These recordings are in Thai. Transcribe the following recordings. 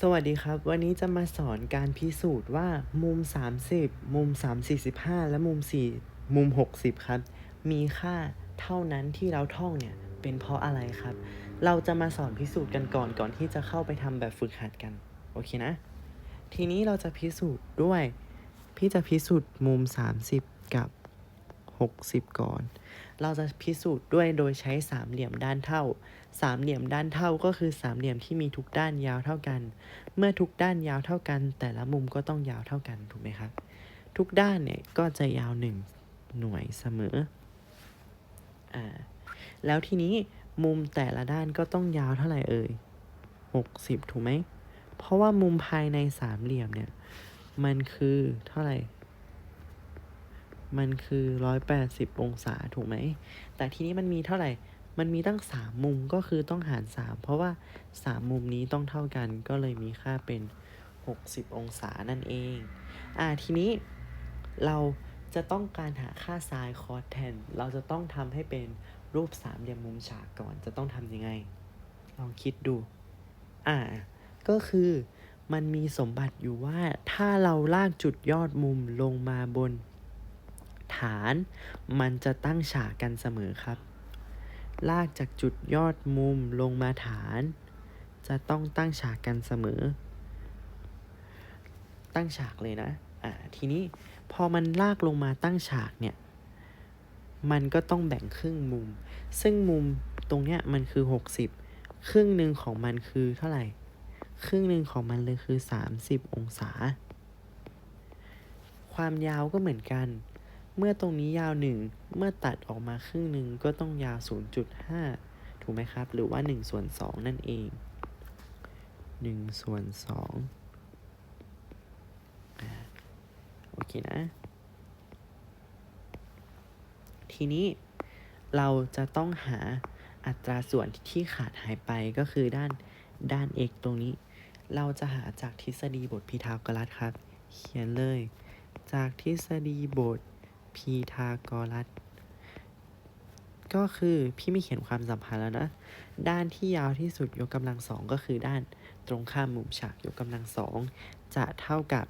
สวัสดีครับ วันนี้จะมาสอนการพิสูจน์ว่ามุม 30 มุม 345 และมุม 4 มุม 60 ครับ มีค่าเท่านั้นที่เราท่องเนี่ย เป็นเพราะอะไรครับ เราจะมาสอนพิสูจน์กันก่อนก่อนที่จะเข้าไปทำแบบฝึกหัดกัน โอเคนะ ทีนี้เราจะพิสูจน์ด้วย พี่จะพิสูจน์มุม 30 กับ 60 ก่อน เราจะพิสูจน์ด้วยโดยใช้สามเหลี่ยมด้านเท่า สามเหลี่ยมด้านเท่าก็คือสามเหลี่ยมที่มีทุกด้านยาวเท่ากัน เมื่อทุกด้านยาวเท่ากัน แต่ละมุมก็ต้องยาวเท่ากันถูกไหมครับ ทุกด้านเนี่ยก็จะยาวหนึ่งหน่วยเสมอ อ่า แล้วทีนี้มุมแต่ละด้านก็ต้องยาวเท่าไหร่เอ่ยหกสิบถูกไหม เพราะว่ามุมภายในสามเหลี่ยมเนี่ย มันคือเท่าไหร่ มันคือร้อยแปดสิบองศาถูกไหม แต่ทีนี้มันมีเท่าไหร่ มันมีตั้งสามมุมก็คือต้องหารสามเพราะว่าสามมุมนี้ต้องเท่ากันก็เลยมีค่าเป็นหกสิบองศานั่นเอง อ่าทีนี้เราจะต้องการหาค่าไซน์คอสแทน เราจะต้องทำให้เป็นรูปสามเหลี่ยมมุมฉากก่อนจะต้องทำยังไง ลองคิดดู อ่า ก็คือมันมีสมบัติอยู่ว่าถ้าเราลากจุดยอดมุมลงมาบน ฐาน มันจะตั้งฉากกันเสมอครับ ลากจากจุดยอดมุมลงมาฐาน จะต้องตั้งฉากกันเสมอ ตั้งฉากเลยนะอ่าทีนี้พอมันลากลงมาตั้งฉากเนี่ยมันก็ต้องแบ่งครึ่งมุม ซึ่งมุมตรงเนี้ยมันคือ 60 ครึ่งหนึ่งของมันคือเท่าไหร่ ครึ่งหนึ่งของมันเลยคือ 30 องศา ความยาวก็เหมือนกัน เมื่อตรงนี้ยาว 1 เมื่อตัดออกมาครึ่งหนึ่งก็ต้องยาว 0.5 ถูกไหมครับ หรือว่า1ส่วน2นั่นเอง1ส่วน2อ่าโอเคนะ ทีนี้เราจะต้องหาอัตราส่วนที่ขาดหายไปก็คือด้านด้าน x ตรงนี้ เราจะหาจากทฤษฎีบทพีทาโกรัสครับ เขียนเลย จากทฤษฎีบท พีทาโกรัสก็คือพี่ไม่เขียนความสัมพันธ์แล้วนะ ด้านที่ยาวที่สุดยกกำลังสองก็คือด้านตรงข้ามมุมฉากยกกำลังสองจะเท่ากับ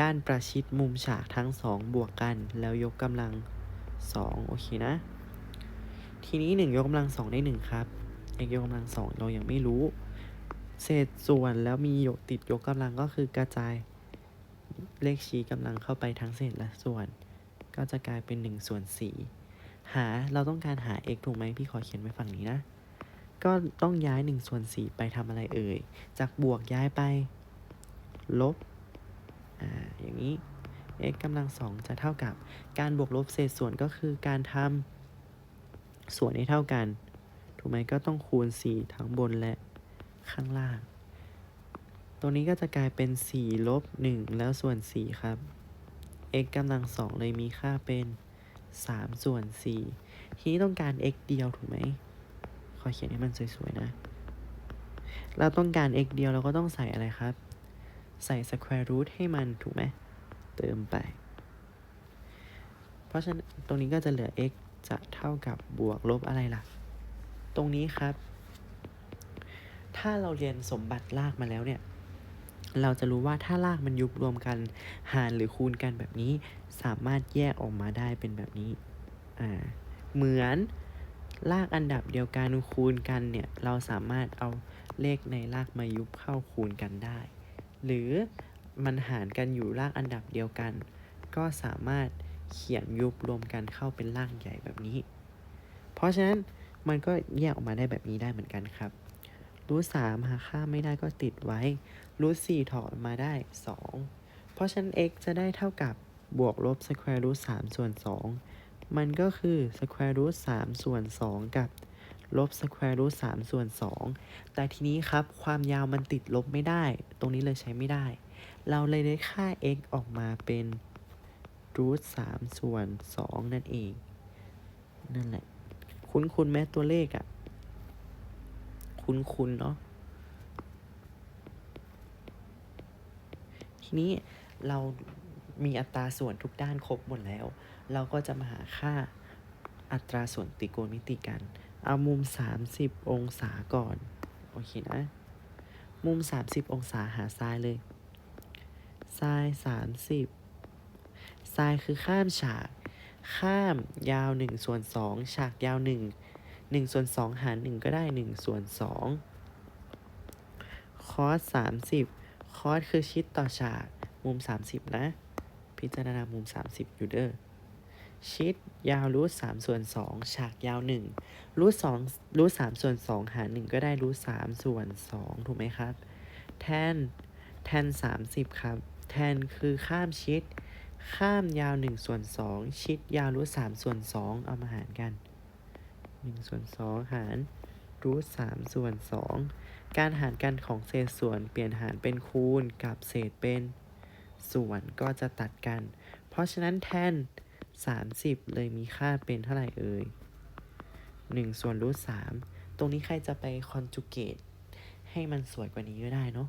ด้านประชิดมุมฉากทั้งสองบวกกัน แล้วยกกำลังสองโอเคนะ ทีนี้หนึ่งยกกำลังสองได้หนึ่งครับ x ยกกำลังสองเรายังไม่รู้ เศษส่วนแล้วมียกติดยกกำลังก็คือกระจายเลขชี้กำลังเข้าไปทั้งเศษและส่วน ก็จะกลายเป็น1ส่วน4หาเราต้องการหา x ถูกไหมพี่ขอเขียนไว้ฝั่งนี้นะ ก็ต้องย้าย1ส่วน4ไปทำอะไรเอ่ย จากบวกย้ายไป ลบ อ่า อย่างนี้ x กำลังสองจะเท่ากับ การบวกลบเศษส่วนก็คือการทำส่วนให้เท่ากัน ถูกไหมก็ต้องคูณ 4 ทั้งบนและข้างล่าง ตัวนี้ก็จะกลายเป็น 4 ลบ 1 แล้วส่วน 4 ครับ x กำลังสองเลยมีค่าเป็น3ส่วน4ทีนี้ต้องการ x เดียวถูกไหม ขอเขียนให้มันสวยๆนะ เราต้องการ x เดียวเราก็ต้องใส่อะไรครับ ใส่ square root ให้มันถูกไหม เติมไป เพราะฉะนั้นตรงนี้ก็จะเหลือ x จะเท่ากับบวกลบอะไรล่ะ ตรงนี้ครับ ถ้าเราเรียนสมบัติลากมาแล้วเนี่ย เราจะรู้ว่าถ้าลากมันยุบรวมกันหารหรือคูณกันแบบนี้ สามารถแยกออกมาได้เป็นแบบนี้อ่าเหมือนลากอันดับเดียวกันคูณกันเนี่ย เราสามารถเอาเลขในลากมายุบเข้าคูณกันได้ หรือมันหารกันอยู่ลากอันดับเดียวกัน ก็สามารถเขียนยุบรวมกันเข้าเป็นลากใหญ่แบบนี้ เพราะฉะนั้นมันก็แยกออกมาได้แบบนี้ได้เหมือนกันครับ รูทสามหาค่าไม่ได้ก็ติดไว้รูทสี่ถอดมาได้ 2 เพราะฉะนั้น x จะได้เท่ากับบวกลบ square root 3ส่วน2มันก็คือ square root 3ส่วน2กับลบ square root 3ส่วน2แต่ทีนี้ครับความยาวมันติดลบไม่ได้ ตรงนี้เลยใช้ไม่ได้ เราเลยได้ค่า x ออกมาเป็น root 3ส่วน2นั่นเอง นั่นแหละ คุ้นคุ้นๆไหมตัวเลขอะ่ะ คุ้นๆเนาะทีนี้เรามีอัตราส่วนทุกด้านครบหมดแล้ว เราก็จะมาหาค่าอัตราส่วนตริโกณมิติกัน เอามุม 30 องศาก่อน โอเคนะ มุม 30 องศาหาไซน์เลยไซน์30ไซน์คือข้ามฉาก ข้ามยาว1ส่วน2ฉากยาว1 1ส่วน2 หาร 1 ก็ได้1ส่วน2คอส30 คอสคือชิดต่อฉากมุม 30 นะ พิจารณามุม 30 อยู่เด้อชิดยาวรูทสามส่วนสองฉากยาวหนึ่งรูทสองรูทสามส่วนสองหารหนึ่งก็ได้รูทสามส่วนสองถูกไหมครับ แทนแทนสามสิบครับ แทนคือข้ามชิด ข้ามยาวหนึ่งส่วนสองชิดยาวรูทสามส่วนสองเอามาหารกัน หนึ่งส่วนสองหารรูทสามส่วนสองการหารกันของเศษส่วนเปลี่ยนหารเป็นคูณกับเศษเป็นส่วนก็จะตัดกัน เพราะฉะนั้นแทน 30 เลยมีค่าเป็นเท่าไหร่เอ่ย1ส่วนรูท3ตรงนี้ใครจะไปคอนจูเกตให้มันสวยกว่านี้ก็ได้เนาะ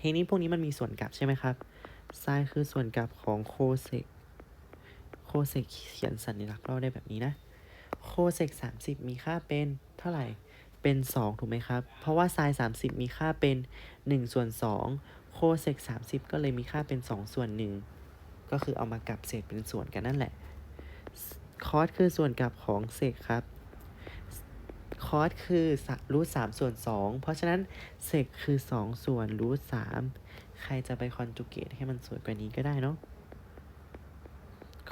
ทีนี้พวกนี้มันมีส่วนกลับใช่ไหมครับไซน์คือส่วนกลับของโคเซกโคเซกเขียนสัญลักษณ์เราได้แบบนี้นะ โคเซก30 มีค่าเป็นเท่าไหร่ เป็น 2 ถูกไหมครับ เพราะว่าไซน์30 มีค่าเป็น 1 ส่วน 2 โคเซก30 ก็เลยมีค่าเป็น 2 ส่วน 1 ก็คือเอามากลับเศษเป็นส่วนกันนั่นแหละ คอสคือส่วนกลับของเศษครับ คอสคือรูทสามส่วนสองเพราะฉะนั้นเศษคือสองส่วนรูทสามใครจะไปคอนจูเกตให้มันสวยกว่านี้ก็ได้เนาะ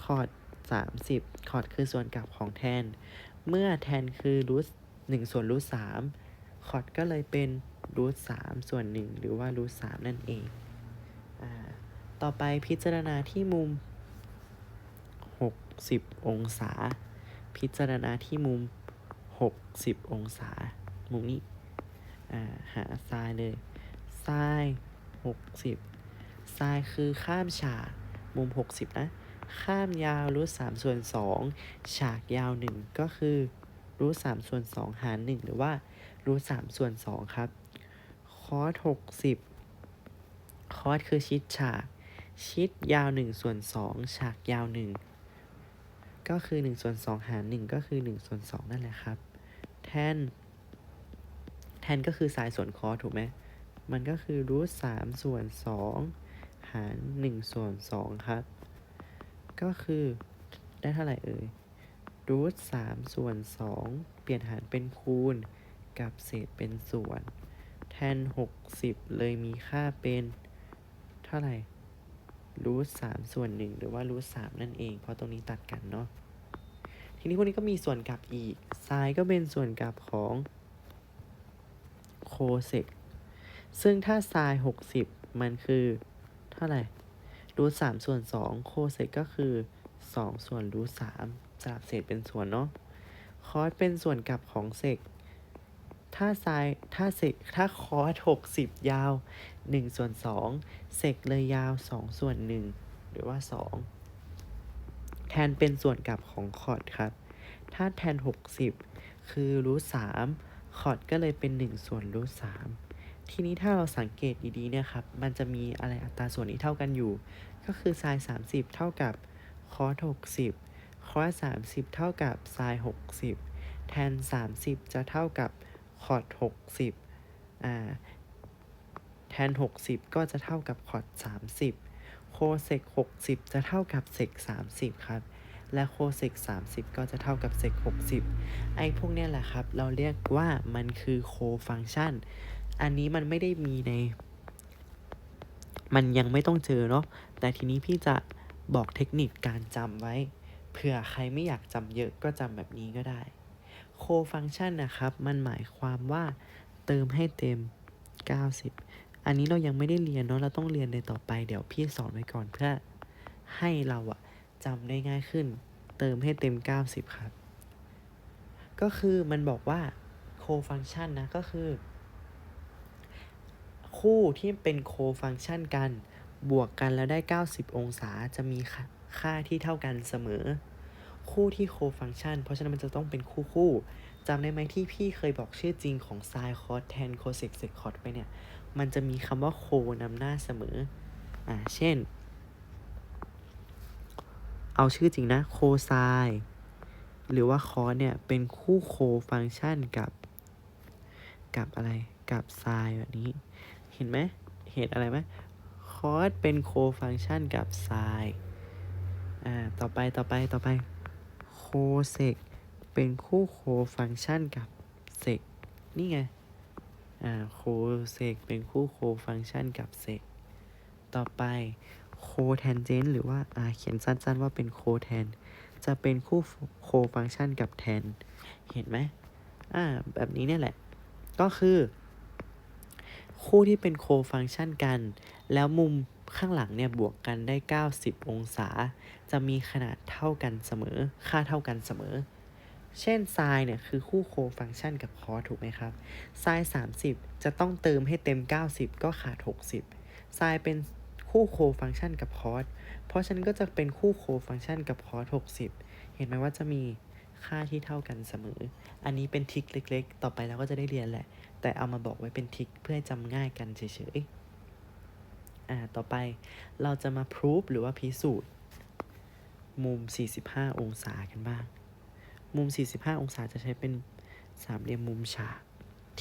คอร์ด สามสิบคอร์ดคือส่วนกลับของแทน เมื่อแทนคือรูทหนึ่งส่วนรูทสามคอร์ดก็เลยเป็นรูทสามส่วนหนึ่งหรือว่ารูทสามนั่นเองอต่อไปพิจารณาที่มุม 60 องศา พิจารณาที่มุม 60 องศา มุมนี้หาไซน์เลยไซน์60ไซน์คือข้ามฉากมุม 60 นะ ข้ามยาวรูท3ส่วน2ฉากยาว1ก็คือรูท3ส่วน2หาร1หรือว่ารูท3ส่วน2ครับ คอส60คอสคือชิดฉาก ชิดยาว1ส่วน2ฉากยาว1ก็คือ1ส่วน2หาร1ก็คือ1ส่วน2นั่นแหละครับ แทน แทนก็คือสายส่วนคอถูกไหมมันก็คือรูท3ส่วน2หาร1ส่วน2ครับ ก็คือ ได้เท่าไหร่เอ่ยรูท3ส่วน2เปลี่ยนหารเป็นคูณ กับเศษเป็นส่วน แทน60เลยมีค่าเป็น เท่าไหร่รูทสามส่วนหนึ่งหรือว่ารูทสามนั่นเอง เพราะตรงนี้ตัดกันเนาะทีนี้พวกนี้ก็มีส่วนกลับอีกไซน์ก็เป็นส่วนกลับของโคเซกซึ่งถ้าไซน์หกสิบมันคือ เท่าไหร่ รูทสามส่วนสองโคเซกก็คือสองส่วนรูทสามสลับเศษเป็นส่วนเนาะคอสเป็นส่วนกลับของเซกถ้าไซถ้าเซกถ้าคอสหกสิบยาว1ส่วน2เซกเลยยาว2ส่วน1หรือว่า2แทนเป็นส่วนกลับของคอร์ดครับ ถ้าแทน 60 คือรูท3คอร์ดก็เลยเป็น 1 ส่วนรูท3 ทีนี้ถ้าเราสังเกตดีๆเนี่ยครับ มันจะมีอะไรอัตราส่วนที่เท่ากันอยู่ ก็คือไซน์30 เท่ากับคอส60คอส30 เท่ากับไซน์60 แทน 30 จะเท่ากับคอร์ด60อ่าแทน 60 ก็จะเท่ากับคอร์ด30โคเซก60 จะเท่ากับเซก30 ครับ และโคเซก30 ก็จะเท่ากับเซก60 ไอ้พวกเนี้ยแหละครับ เราเรียกว่ามันคือโคฟังก์ชัน อันนี้มันไม่ได้มีใน มันยังไม่ต้องเจอเนาะ แต่ทีนี้พี่จะบอกเทคนิคการจำไว้ เผื่อใครไม่อยากจำเยอะก็จำแบบนี้ก็ได้ โคฟังชันนะครับ มันหมายความว่าเติมให้เต็ม 90 อันนี้เรายังไม่ได้เรียนเนาะ เราต้องเรียนในต่อไป เดี๋ยวพี่สอนไว้ก่อนเพื่อให้เราอะจำได้ง่ายขึ้น เติมให้เต็ม 90 ครับ ก็คือมันบอกว่าโคฟังชันนะ ก็คือ คู่ที่เป็นโคฟังชันกัน บวกกันแล้วได้ 90 องศาจะมีค่าที่เท่ากันเสมอ คู่ที่โคฟังชัน เพราะฉะนั้นมันจะต้องเป็นคู่คู่จำได้ไหมที่พี่เคยบอกชื่อจริงของไซน์คอสแทนโคเซกเซกคอสไปเนี่ย มันจะมีคำว่าโคนำหน้าเสมอ อ่า เช่น เอาชื่อจริงนะโคไซน์หรือว่าคอสเนี่ย เป็นคู่โคฟังก์ชันกับ กับอะไร กับไซน์แบบนี้ ห็นไหมเห็นอะไรไหมคอสเป็นโคฟังชันกับไซน์อ่าต่อไปต่อไปต่อไปโคเซกเป็นคู่โคฟังชันกับเซกนี่ไงอ่าโคเซกเป็นคู่โคฟังชันกับเซกต่อไปโคแทนเจนหรือว่าอ่าเขียนสั้นๆว่าเป็นโคแทน จะเป็นคู่โคฟังชันกับแทน เห็นไหมอ่าแบบนี้เนี่ยแหละ ก็คือ คู่ที่เป็นโคฟังชันกัน แล้วมุมข้างหลังเนี่ยบวกกันได้ 90 องศา จะมีขนาดเท่ากันเสมอ ค่าเท่ากันเสมอ เช่นไซน์เนี่ยคือคู่โคฟังชันกับคอสถูกไหมครับไซน์30 จะต้องเติมให้เต็ม 90 ก็ขาด 60ไซน์เป็นคู่โคฟังชันกับคอสเพราะฉะนั้นก็จะเป็นคู่โคฟังชันกับคอส60 เห็นไหมว่าจะมี ค่าที่เท่ากันเสมอ อันนี้เป็นทริคเล็กๆ ต่อไปเราก็จะได้เรียนแหละ แต่เอามาบอกไว้เป็นทริคเพื่อจำง่ายกันเฉยๆ อ่า ต่อไปเราจะมา proof หรือว่าพิสูจน์ มุม 45 องศากันบ้าง มุม 45 องศาจะใช้เป็นสามเหลี่ยมมุมฉาก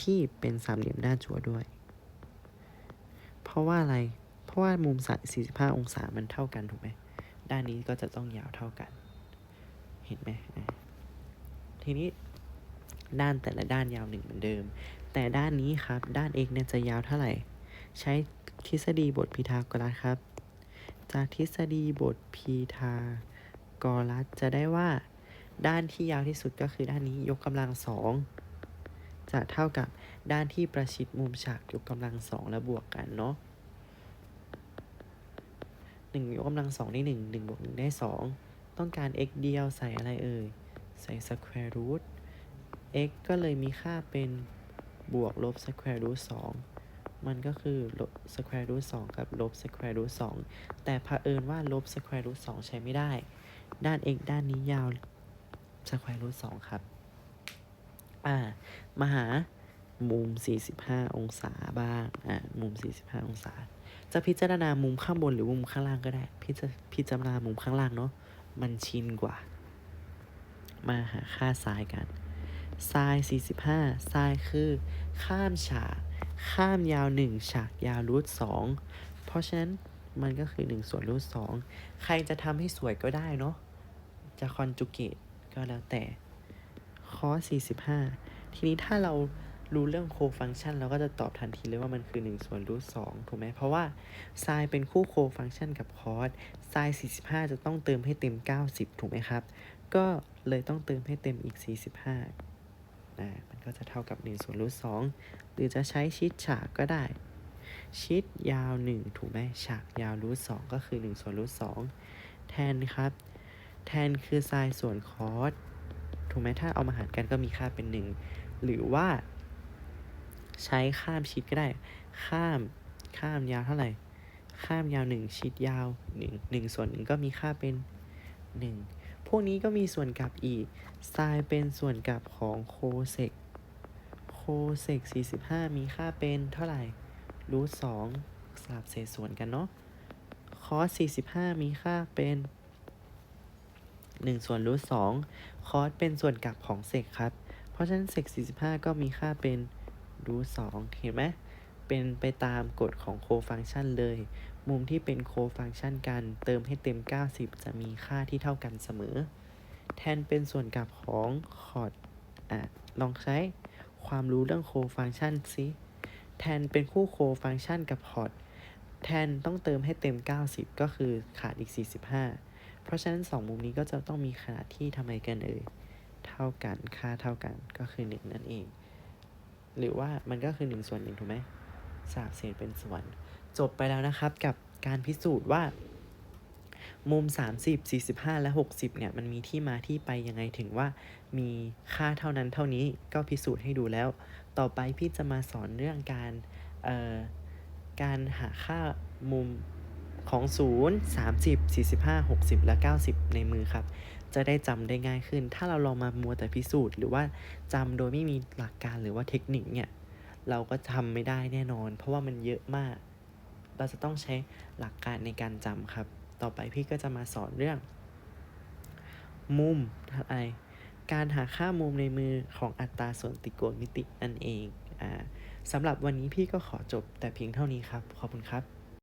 ที่เป็นสามเหลี่ยมหน้าจั่วด้วย เพราะว่าอะไร เพราะว่ามุม45 องศามันเท่ากันถูกไหม ด้านนี้ก็จะต้องยาวเท่ากัน เห็นไหม ทีนี้ด้านแต่ละด้านยาวหนึ่งเหมือนเดิม แต่ด้านนี้ครับ ด้าน x เนี่ยจะยาวเท่าไหร่ ใช้ทฤษฎีบทพีทาโกรัสครับ จากทฤษฎีบทพีทาโกรัสจะได้ว่า ด้านที่ยาวที่สุดก็คือด้านนี้ยกกำลังสองจะเท่ากับด้านที่ประชิดมุมฉากยกกำลังสองแล้วบวกกันเนาะหนึ่งยกกำลังสองได้หนึ่งหนึ่งบวกหนึ่งได้สองต้องการ x เดียวใส่อะไรเอ่ย ใส่ square root x ก็เลยมีค่าเป็นบวกลบ square root 2มันก็คือลบ square root 2กับลบ square root 2แต่เผอิญว่าลบ square root 2ใช้ไม่ได้ ด้าน x ด้านนี้ยาว square root 2ครับ อ่า มาหามุม 45 องศาบ้าง อ่า มุม 45 องศา จะพิจารณามุมข้างบนหรือมุมข้างล่างก็ได้ พิจพิจารณามุมข้างล่างเนาะ มันชินกว่า มาหาค่าไซน์กันไซน์45ไซน์คือ ข้ามฉาก ข้ามยาว 1 ฉากยาวรูท2เพราะฉะนั้นมันก็คือ 1 ส่วนรูท2ใครจะทำให้สวยก็ได้เนาะ จะคอนจูเกตก็แล้วแต่คอ45 ทีนี้ถ้าเรารู้เรื่องโคฟังชันเราก็จะตอบทันทีเลยว่ามันคือ 1 ส่วนรูท2ถูกไหมเพราะว่าไซน์เป็นคู่โคฟังชันกับคอสไซน์45 จะต้องเติมให้เต็ม 90 ถูกไหมครับ ก็เลยต้องเติมให้เต็มอีก 45อ่ามันก็จะเท่ากับ1ส่วนรูท2หรือจะใช้ชิดฉากก็ได้ ชิดยาว 1 ถูกไหมฉากยาวรูท2ก็คือ 1 ส่วนรูท2แทนครับ แทนคือไซน์ส่วนคอสถูกไหมถ้าเอามาหารกันก็มีค่าเป็น 1 หรือว่า ใช้ข้ามชิดก็ได้ ข้ามข้ามยาวเท่าไหร่ ข้ามยาว 1 ชิดยาว1 1ส่วน1ก็มีค่าเป็น 1 พวกนี้ก็มีส่วนกลับอีกไซน์เป็นส่วนกลับของโคเซกโคเซก45 มีค่าเป็นเท่าไหร่รูท2สลับเศษส่วนกันเนาะคอส45 มีค่าเป็น1ส่วนรูท2คอสเป็นส่วนกลับของเซกครับ เพราะฉะนั้นเซก45 ก็มีค่าเป็นรูท2เห็นไหมเป็นไปตามกฎของโคฟังชันเลย มุมที่เป็นโคฟังชันกัน เติมให้เต็ม 90 จะมีค่าที่เท่ากันเสมอ แทนเป็นส่วนกลับของคอร์ดอะลองใช้ความรู้เรื่องโคฟังชันสิแทนเป็นคู่โคฟังชันกับพอร์ตแทนต้องเติมให้เต็ม 90 ก็คือขาดอีก 45 เพราะฉะนั้น 2 มุมนี้ก็จะต้องมีขนาดที่ทำไมกันเอ่ยเท่ากันค่าเท่ากันก็คือ 1 นั่นเอง หรือว่ามันก็คือ 1 ส่วน1ถูกไหมสาบเศษเป็นส่วน จบไปแล้วนะครับกับการพิสูจน์ว่ามุม 30 45 และ 60 เนี่ย มันมีที่มาที่ไปยังไงถึงว่า มีค่าเท่านั้นเท่านี้ก็พิสูจน์ให้ดูแล้ว ต่อไปพี่จะมาสอนเรื่องการเอ่อการหาค่ามุมของ 0 30 45 60 และ 90 ในมือครับ จะได้จำได้ง่ายขึ้น ถ้าเราลองมามัวแต่พิสูจน์ หรือว่าจำโดยไม่มีหลักการหรือว่าเทคนิคเนี่ย เราก็ทำไม่ได้แน่นอน เพราะว่ามันเยอะมาก เราจะต้องใช้หลักการในการจำครับ ต่อไปพี่ก็จะมาสอนเรื่อง มุมอะไรการหาค่ามุมในมือของอัตราส่วนตริโกณมิตินั่นเองอ่าสำหรับวันนี้พี่ก็ขอจบแต่เพียงเท่านี้ครับ ขอบคุณครับ